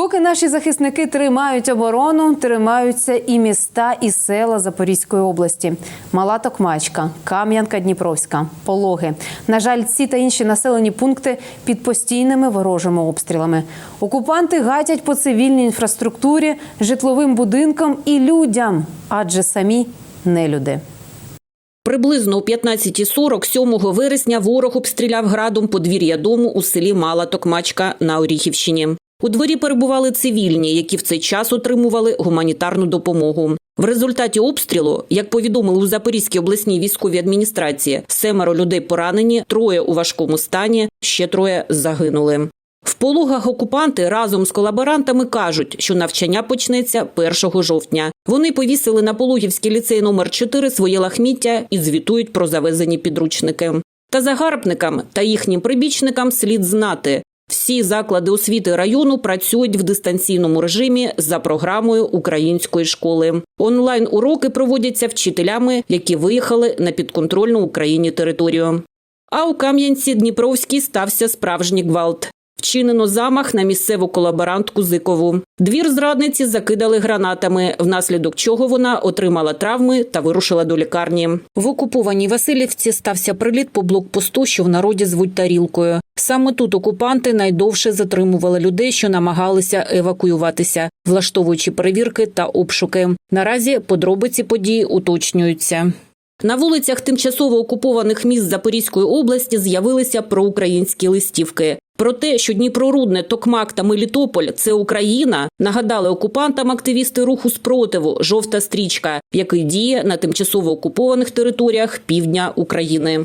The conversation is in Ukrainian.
Поки наші захисники тримають оборону, тримаються і міста, і села Запорізької області. Мала Токмачка, Кам'янка Дніпровська, Пологи. На жаль, ці та інші населені пункти під постійними ворожими обстрілами. Окупанти гатять по цивільній інфраструктурі, житловим будинкам і людям, адже самі нелюди. Приблизно о 15.40 7 вересня ворог обстріляв градом подвір'я дому у селі Мала Токмачка на Оріхівщині. У дворі перебували цивільні, які в цей час отримували гуманітарну допомогу. В результаті обстрілу, як повідомили у Запорізькій обласній військовій адміністрації, семеро людей поранені, троє у важкому стані, ще троє загинули. В пологах окупанти разом з колаборантами кажуть, що навчання почнеться 1 жовтня. Вони повісили на Пологівський ліцей номер 4 своє лахміття і звітують про завезені підручники. Та загарбникам та їхнім прибічникам слід знати. Всі заклади освіти району працюють в дистанційному режимі за програмою української школи. Онлайн уроки проводяться вчителями, які виїхали на підконтрольну Україні територію. А у Кам'янці Дніпровській стався справжній гвалт. Вчинено замах на місцеву колаборантку Зикову. Двір зрадниці закидали гранатами, внаслідок чого вона отримала травми та вирушила до лікарні. В окупованій Васильівці стався приліт по блокпосту, що в народі звуть тарілкою. Саме тут окупанти найдовше затримували людей, що намагалися евакуюватися, влаштовуючи перевірки та обшуки. Наразі подробиці події уточнюються. На вулицях тимчасово окупованих міст Запорізької області з'явилися проукраїнські листівки. Про те, що Дніпрорудне, Токмак та Мелітополь це Україна, нагадали окупантам активісти руху спротиву Жовта стрічка, який діє на тимчасово окупованих територіях півдня України.